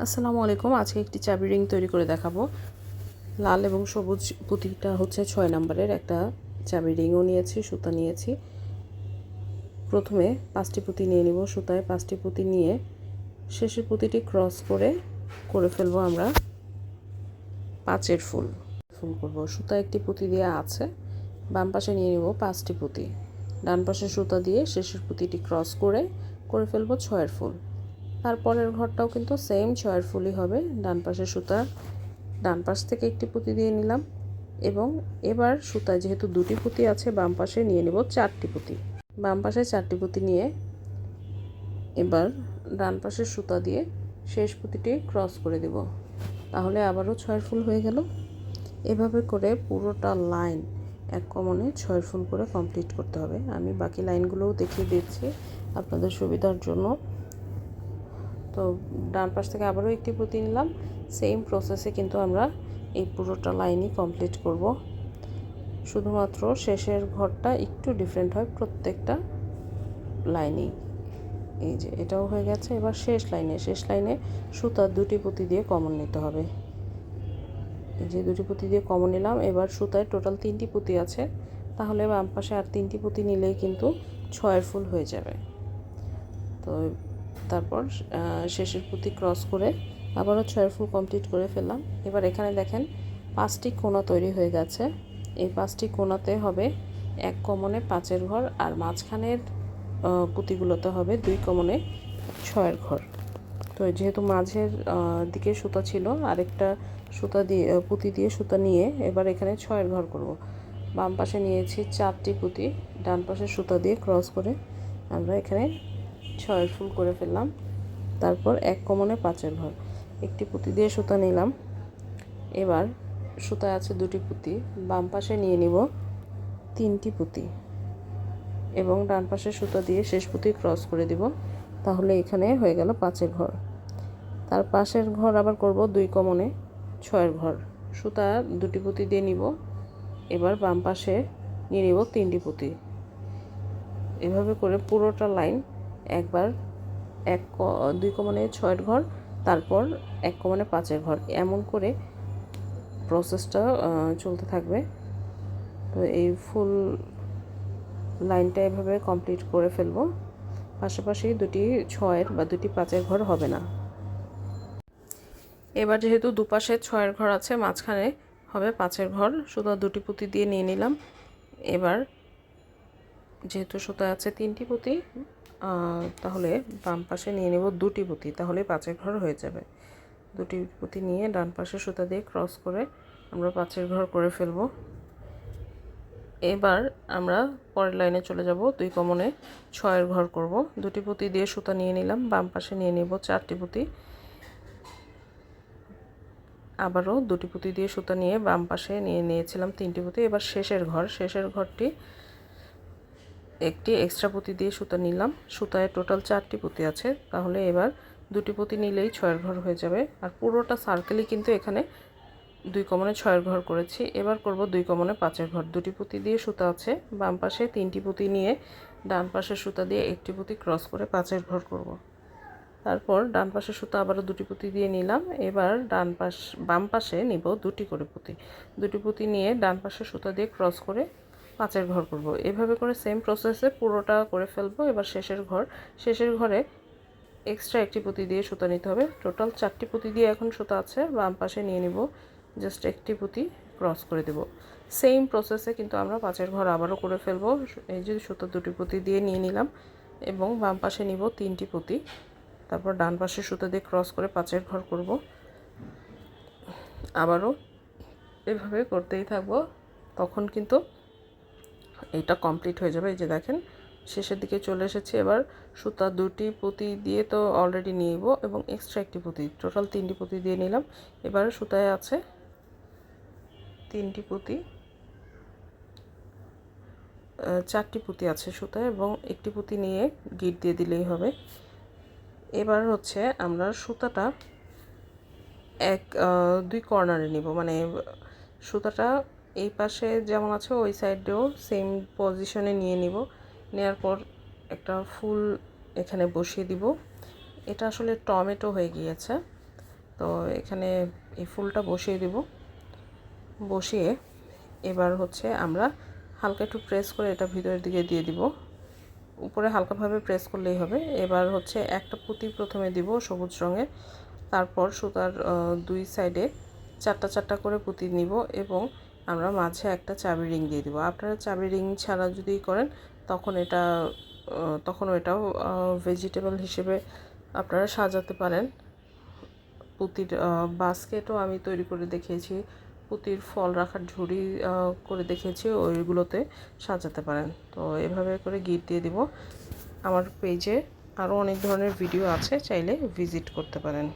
আসসালামু আলাইকুম, আজকে একটি চাবি রিং তৈরি করে দেখাবো। লাল এবং সবুজ পুঁতিটা হচ্ছে ছয় নম্বরের একটা চাবি রিংও নিয়েছি, সুতা নিয়েছি। প্রথমে পাঁচটি পুঁতি নিয়ে নিব সুতায়, পাঁচটি পুঁতি নিয়ে শেষের পুঁতিটি ক্রস করে করে ফেলব আমরা পাঁচের ফুল। ফুল করব। সুতা একটি পুঁতি দেওয়া আছে, বাম পাশে নিয়ে নেব পাঁচটি পুঁতি। ডান পাশে সুতা দিয়ে শেষের পুঁতিটি ক্রস করে করে ফেলব ছয়ের ফুল। তারপরের ঘরটাও কিন্তু সেম ছয়ের ফুলই হবে। ডান পাশে সুতা, ডান পাশ থেকে একটি পুঁতি দিয়ে নিলাম এবং এবার সুতায় যেহেতু দুটি পুঁতি আছে, বাম পাশে নিয়ে নেব চারটি পুঁতি। বাম পাশে চারটি পুঁতি নিয়ে এবার ডান পাশের সুতা দিয়ে শেষ পুঁতিটি ক্রস করে দেব। তাহলে আবারও ছয়ের ফুল হয়ে গেল। এভাবে করে পুরোটা লাইন এক কমনে ছয়ের ফুল করে কমপ্লিট করতে হবে। আমি বাকি লাইনগুলোও দেখিয়ে দিচ্ছি আপনাদের সুবিধার জন্য। তো ডান পাশ থেকে আবারও একটি পুঁতি নিলাম। সেম প্রসেসে কিন্তু আমরা এই পুরোটা লাইনই কমপ্লিট করব। শুধুমাত্র শেষের ঘরটা একটু ডিফারেন্ট হয় প্রত্যেকটা লাইনেই এই যে, এটাও হয়ে গেছে। এবার শেষ লাইনে শেষ লাইনে সুতার দুটি পুঁতি দিয়ে কমন নিতে হবে। এই যে, দুটি পুঁতি দিয়ে কমন নিলাম। এবার সুতায় টোটাল তিনটি পুঁতি আছে। তাহলে বাম পাশে আর তিনটি পুঁতি নিলেই কিন্তু ছয়ের ফুল হয়ে যাবে। তো তারপর শেষের পুঁতি ক্রস করে আবারও ছয়ের ফুল কমপ্লিট করে ফেললাম। এবার এখানে দেখেন পাঁচটি কোনা তৈরি হয়ে গেছে। এই পাঁচটি কোনাতে হবে এক কমনে পাঁচের ঘর আর মাঝখানের পুঁতিগুলোতে হবে দুই কমনে ছয়ের ঘর। তো যেহেতু মাঝের দিকে সুতা ছিল, আরেকটা সুতা দিয়ে পুঁতি দিয়ে সুতা নিয়ে এবার এখানে ছয়ের ঘর করব। বাম পাশে নিয়েছি চারটি পুঁতি, ডান পাশে সুতা দিয়ে ক্রস করে আমরা এখানে ছয়ের ফুল করে ফেললাম। তারপর এক কমনে পাঁচের ঘর। একটি পুঁতি দিয়ে সুতা নিলাম। এবার সুতায় আছে দুটি পুঁতি। বাম পাশে নিয়ে নিব তিনটি পুঁতি এবং ডান পাশে সুতা দিয়ে শেষ পুঁতি ক্রস করে দিব। তাহলে এখানে হয়ে গেল পাঁচের ঘর। তার পাশের ঘর আবার করব দুই কমনে ছয়ের ঘর। সুতা দুটি পুঁতি দিয়ে নিব। এবার বাম পাশে নিয়ে নিব তিনটি পুঁতি। এভাবে করে পুরোটা লাইন একবার এক দুই কমনে ছয়ের ঘর, তারপর এক কমনে পাঁচের ঘর। এমন করে প্রসেসটা চলতে থাকবে। তো এই ফুল লাইনটা এভাবে কমপ্লিট করে ফেলব। পাশাপাশি দুটি ছয়ের বা দুটি পাঁচের ঘর হবে না। এবার যেহেতু দুপাশে ছয়ের ঘর আছে, মাঝখানে হবে পাঁচের ঘর। শুধু দুটি পুঁতি দিয়ে নিয়ে নিলাম। এবার যেহেতু সুতা আছে তিনটি পুঁতি তাহলে বাম পাশে নিয়ে নেব দুটি পুঁতি, তাহলে পাঁচের ঘর হয়ে যাবে। দুটি পুঁতি নিয়ে ডান পাশে সুতা দিয়ে ক্রস করে আমরা পাঁচের ঘর করে ফেলব। এবার আমরা পরের লাইনে চলে যাব, দুই কমনে ছয়ের ঘর করব। দুটি পুঁতি দিয়ে সুতা নিয়ে নিলাম, বাম পাশে নিয়ে নেব চারটি পুঁতি। আবারও দুটি পুঁতি দিয়ে সুতা নিয়ে বাম পাশে নিয়ে নিয়েছিলাম তিনটি পুঁতি, এবার শেষের ঘর। শেষের ঘরটি একটি এক্সট্রা পুঁতি দিয়ে সুতা নিলাম। সুতায় টোটাল চারটি পুঁতি আছে। তাহলে এবার দুটি পুঁতি নিলেই ছয়ের ঘর হয়ে যাবে। আর পুরোটা সার্কেলই কিন্তু এখানে দুই কমনে ছয়ের ঘর করেছি। এবার করব দুই কমনে পাঁচের ঘর। দুটি পুঁতি দিয়ে সুতা আছে। বাম পাশে তিনটি পুঁতি নিয়ে ডান পাশে সুতা দিয়ে একটি পুঁতি ক্রস করে পাঁচের ঘর করব। তারপর ডান পাশে সুতা আবারও দুটি পুঁতি দিয়ে নিলাম। এবার ডান পাশ বাম পাশে নিব দুটি করে পুঁতি। দুটি পুঁতি নিয়ে ডান পাশে সুতা দিয়ে ক্রস করে পাঁচের ঘর করব। এভাবে করে সেম প্রসেসে পুরোটা করে ফেলব। এবার শেষের ঘর। শেষের ঘরে এক্সট্রা একটি পুঁতি দিয়ে সুতা নিতে হবে। টোটাল চারটি পুঁতি দিয়ে এখন সুতা আছে। বাম পাশে নিয়ে নিব। জাস্ট একটি পুঁতি ক্রস করে দেব। সেম প্রসেসে কিন্তু আমরা পাঁচের ঘর আবারও করে ফেলব। এই যে সুতো দুটি পুঁতি দিয়ে নিয়ে নিলাম। এবং বাম পাশে নিব তিনটি পুঁতি। তারপর ডান পাশে সুতো দিয়ে ক্রস করে পাঁচের ঘর করব। আবারও এভাবে করতেই থাকব। তখন কিন্তু এটা কমপ্লিট হয়ে যাবে। এই যে দেখেন, শেষের দিকে চলে এসেছি। এবার সুতা দুটি পুঁতি দিয়ে তো অলরেডি নিব এবং এক্সট্রা একটি পুঁতি টোটাল তিনটি পুঁতি দিয়ে নিলাম। এবার সুতায় আছে তিনটি পুঁতি চারটি পুঁতি আছে সুতায় এবং একটি পুঁতি নিয়ে গিট দিয়ে দিলেই হবে। এবার হচ্ছে আমরা সুতাটা এক দুই কর্নারে নিব। মানে সুতাটা এই পাশে যেমন আছে, ওই সাইডেও সেম পজিশনে নিয়ে নিব। নেওয়ার পর একটা ফুল এখানে বসিয়ে দিব। এটা আসলে টমেটো হয়ে গিয়েছে। তো এখানে এই ফুলটা বসিয়ে দেব। বসিয়ে এবার হচ্ছে আমরা হালকা একটু প্রেস করে এটা ভিতরের দিকে দিয়ে দিব। উপরে হালকাভাবে প্রেস করলেই হবে। এবার হচ্ছে একটা পুঁতি প্রথমে দিব সবুজ রঙের। তারপর সুতার দুই সাইডে চারটা চারটা করে পুঁতি নিব এবং আমরা মাঝে একটা চাবি রিং দিয়ে দিব। আপনারা চাবি রিং ছাড়া যদি করেন, তখন এটা তখন এটাও ভেজিটেবল হিসেবে আপনারা সাজাতে পারেন। পুঁতির বাস্কেটও আমি তৈরি করে দেখিয়েছি। পুঁতির ফল রাখার ঝুড়ি করে দেখিয়েছি, ওইগুলোতে সাজাতে পারেন। তো এভাবে করে গিট দিয়ে দিব। আমার পেজে আরও অনেক ধরনের ভিডিও আছে, চাইলে ভিজিট করতে পারেন।